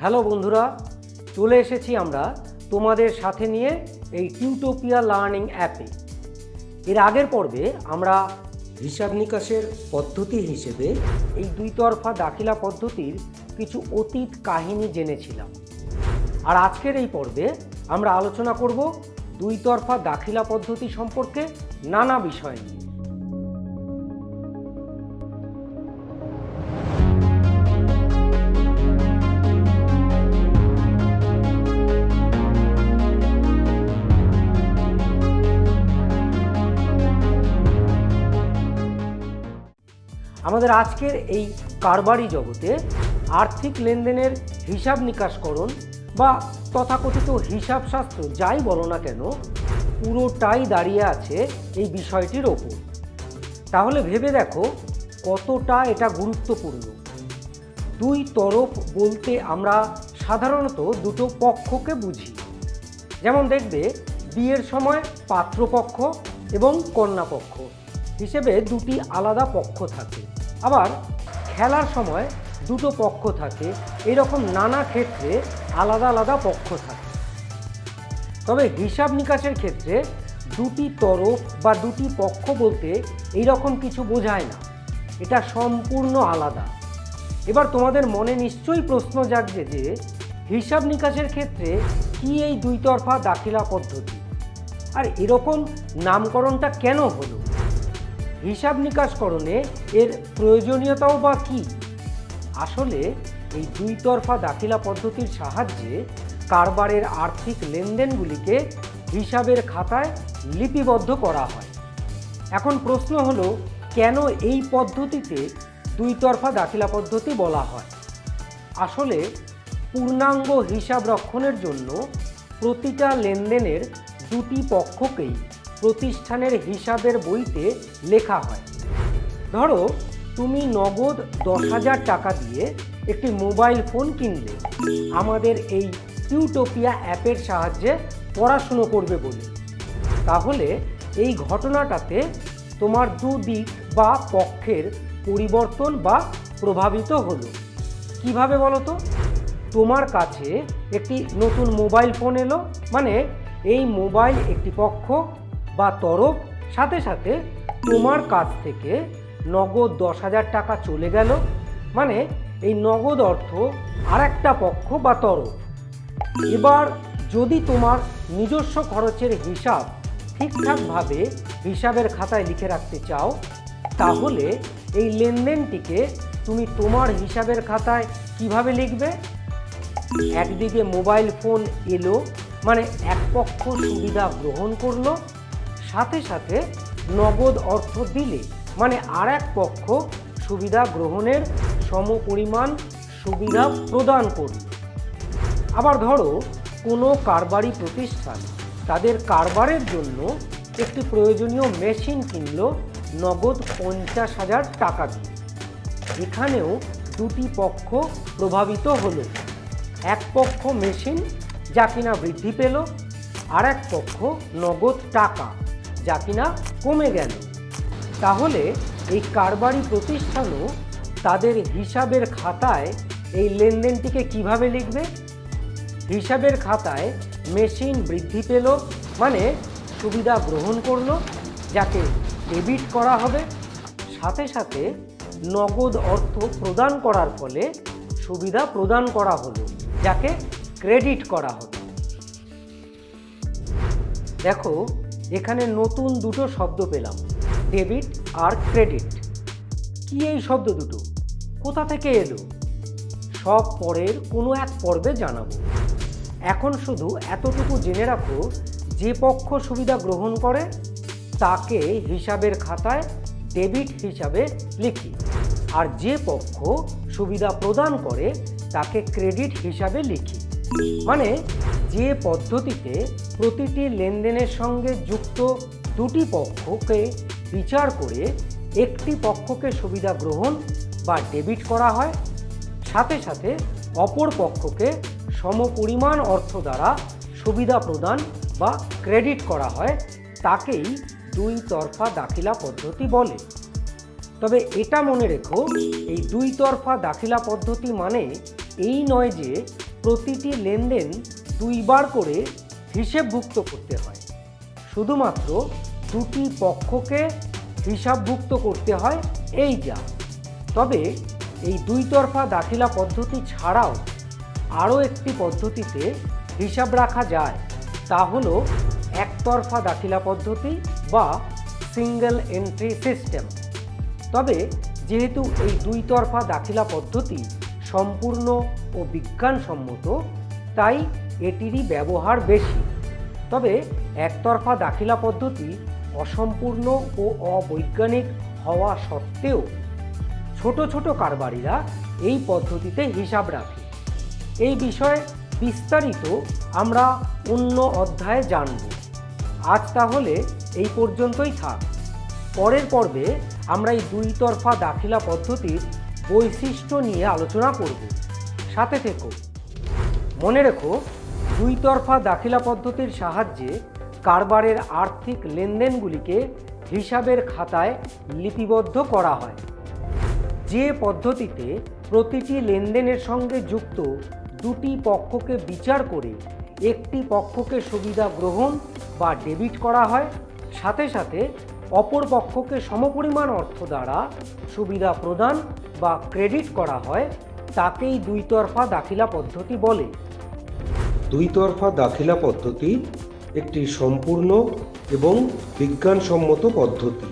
Hello বন্ধুরা, চলে এসেছি আমরা তোমাদের সাথে নিয়ে এই টিউটোপিয়া লার্নিং অ্যাপে এর আগের পর্বে আমরা হিসাব নিকাশের পদ্ধতি হিসেবে এই দুই তরফা দাখিলা পদ্ধতির কিছু অতীত কাহিনী জেনেছিলাম। আর আজকের এই পর্বে আমরা আলোচনা করব দুই তরফা দাখিলা পদ্ধতি সম্পর্কে নানা বিষয় নিয়ে। আমাদের আজকের এই কারবারি জগতে আর্থিক লেনদেনের হিসাব নিকাশকরণ বা তথাকথিত হিসাবশাস্ত্র যাই বলো না কেন, পুরোটাই দাঁড়িয়ে আছে এই বিষয়টির ওপর। তাহলে ভেবে দেখো কতটা এটা গুরুত্বপূর্ণ। দুই তরফ বলতে আমরা সাধারণত দুটো পক্ষকে বুঝি। যেমন দেখবে, বিয়ের সময় পাত্রপক্ষ এবং কন্যাপক্ষ। হিসেবে দুটি আলাদা পক্ষ থাকে। আবার খেলার সময় দুটো পক্ষ থাকে, এরকম নানা ক্ষেত্রে আলাদা আলাদা পক্ষ থাকে। তবে হিসাব নিকাশের ক্ষেত্রে দুটি তরফ বা দুটি পক্ষ বলতে এই রকম কিছু বোঝায় না। এটা সম্পূর্ণ আলাদা। এবার তোমাদের মনে নিশ্চয়ই প্রশ্ন জাগছে যে হিসাব নিকাশের ক্ষেত্রে কি এই দুই তরফা দাখিলা পদ্ধতি? আর এরকম নামকরণটা কেন হলো? হিসাব নিকাশকরণে এর প্রয়োজনীয়তাও বা কী? আসলে, এই দুই তরফা দাখিলা পদ্ধতির সাহায্যে কারবারের আর্থিক লেনদেনগুলিকে হিসাবের খাতায় লিপিবদ্ধ করা হয়। এখন প্রশ্ন হলো, কেন এই পদ্ধতিতে দুই তরফা দাখিলা পদ্ধতি বলা হয়? আসলে, পূর্ণাঙ্গ হিসাব রক্ষণের জন্য প্রতিটা লেনদেনের দুটি পক্ষকেই প্রতিষ্ঠানের হিসাবের বইতে লেখা হয়। ধরো, তুমি নগদ দশ হাজার টাকা দিয়ে একটি মোবাইল ফোন কিনলে। আমাদের এই টিউটোপিয়া অ্যাপের সাহায্যে পড়াশুনো করবে বলে। তাহলে এই ঘটনাটাতে তোমার দুদিক বা পক্ষের পরিবর্তন বা প্রভাবিত হলো। কীভাবে বলো তো? তোমার কাছে একটি নতুন মোবাইল ফোন এলো মানে এই মোবাইল একটি পক্ষ বা তরফ, সাথে সাথে তোমার কাছ থেকে নগদ দশ হাজার টাকা চলে গেল। মানে এই নগদ অর্থ আর একটা পক্ষ বা তরফ। এবার যদি তোমার নিজস্ব খরচের হিসাব ঠিকঠাকভাবে হিসাবের খাতায় লিখে রাখতে চাও, তাহলে এই লেনদেনটিকে তুমি তোমার হিসাবের খাতায় কীভাবে লিখবে? একদিকে মোবাইল ফোন এলো মানে এক পক্ষ সুবিধা গ্রহণ করল সাথে সাথে নগদ অর্থ দিলে মানে আর এক পক্ষ সুবিধা গ্রহণের সমপরিমাণ সুবিধা প্রদান করল আবার ধরো, কোনো কারবারি প্রতিষ্ঠান তাদের কারবারের জন্য একটি প্রয়োজনীয় মেশিন কিনল, নগদ পঞ্চাশ হাজার টাকা দিয়ে। এখানেও দুটি পক্ষ প্রভাবিত হলো। এক পক্ষ মেশিন যা কিনা বৃদ্ধি পেল আর এক পক্ষ নগদ টাকা। যা কিনা কমে গেল। তাহলে এই কারবারি প্রতিষ্ঠানও তাদের হিসাবের খাতায় এই লেনদেনটিকে কীভাবে লিখবে? হিসাবের খাতায় মেশিন বৃদ্ধি পেল মানে সুবিধা গ্রহণ করল, যাকে ডেবিট করা হবে। সাথে সাথে নগদ অর্থ প্রদান করার ফলে সুবিধা প্রদান করা হলো, যাকে ক্রেডিট করা হবে দেখো এখানে নতুন দুটো শব্দ পেলাম, ডেবিট আর ক্রেডিট। কি এই শব্দ দুটো? কোথা থেকে এলো? সব পরের কোনো এক পর্বে জানাব। এখন শুধু এতটুকু জেনে রাখো, যে পক্ষ সুবিধা গ্রহণ করে, তাকে হিসাবের খাতায় ডেবিট হিসাবে লিখি। আর যে পক্ষ সুবিধা প্রদান করে, তাকে ক্রেডিট হিসাবে লিখি। মানে যে পদ্ধতিতে প্রতিটি লেনদেনের সঙ্গে যুক্ত দুটি পক্ষকে বিচার করে একটি পক্ষকে সুবিধা গ্রহণ বা ডেবিট করা হয়, সাথে সাথে অপর পক্ষকে সমপরিমাণ অর্থ দ্বারা সুবিধা প্রদান বা ক্রেডিট করা হয়, তাকেই দুই তরফা দাখিলা পদ্ধতি বলে। তবে এটা মনে রেখো, এই দুই তরফা দাখিলা পদ্ধতি মানে এই নয় যে প্রতিটি লেনদেন দুইবার করে হিসেবভুক্ত করতে হয়। শুধুমাত্র দুটি পক্ষকে হিসাবভুক্ত করতে হয় এই যা। তবে এই দুই তরফা দাখিলা পদ্ধতি ছাড়াও আরও একটি পদ্ধতিতে হিসাব রাখা যায়, তা হলো একতরফা দাখিলা পদ্ধতি বা সিঙ্গেল এন্ট্রি সিস্টেম তবে যেহেতু এই দুই তরফা দাখিলা পদ্ধতি সম্পূর্ণ ও বিজ্ঞানসম্মত, তাই এটিরই ব্যবহার বেশি। তবে একতরফা দাখিলা পদ্ধতি অসম্পূর্ণ ও অবৈজ্ঞানিক হওয়া সত্ত্বেও ছোট ছোট কারবারিরা এই পদ্ধতিতে হিসাব রাখে। এই বিষয়ে বিস্তারিত আমরা অন্য অধ্যায়ে জানব। আজ তাহলে এই পর্যন্তই থাক। পরের পর্বে আমরা এই দুই তরফা দাখিলা পদ্ধতির বৈশিষ্ট্য নিয়ে আলোচনা করব। সাথে থেকো। মনে রেখো দুই তরফা দাখিলা পদ্ধতির সাহায্যে কারবারের আর্থিক লেনদেনগুলিকে হিসাবের খাতায় লিপিবদ্ধ করা হয়। যে পদ্ধতিতে প্রতিটি লেনদেনের সঙ্গে যুক্ত দুটি পক্ষকে বিচার করে একটি পক্ষকে সুবিধা গ্রহণ বা ডেবিট করা হয়, সাথে সাথে অপর পক্ষকে সমপরিমাণ অর্থ দ্বারা সুবিধা প্রদান বা ক্রেডিট করা হয়, তাকেই দুইতরফা দাখিলা পদ্ধতি বলে। দুইতরফা দাখিলা পদ্ধতি একটি সম্পূর্ণ এবং বিজ্ঞানসম্মত পদ্ধতি।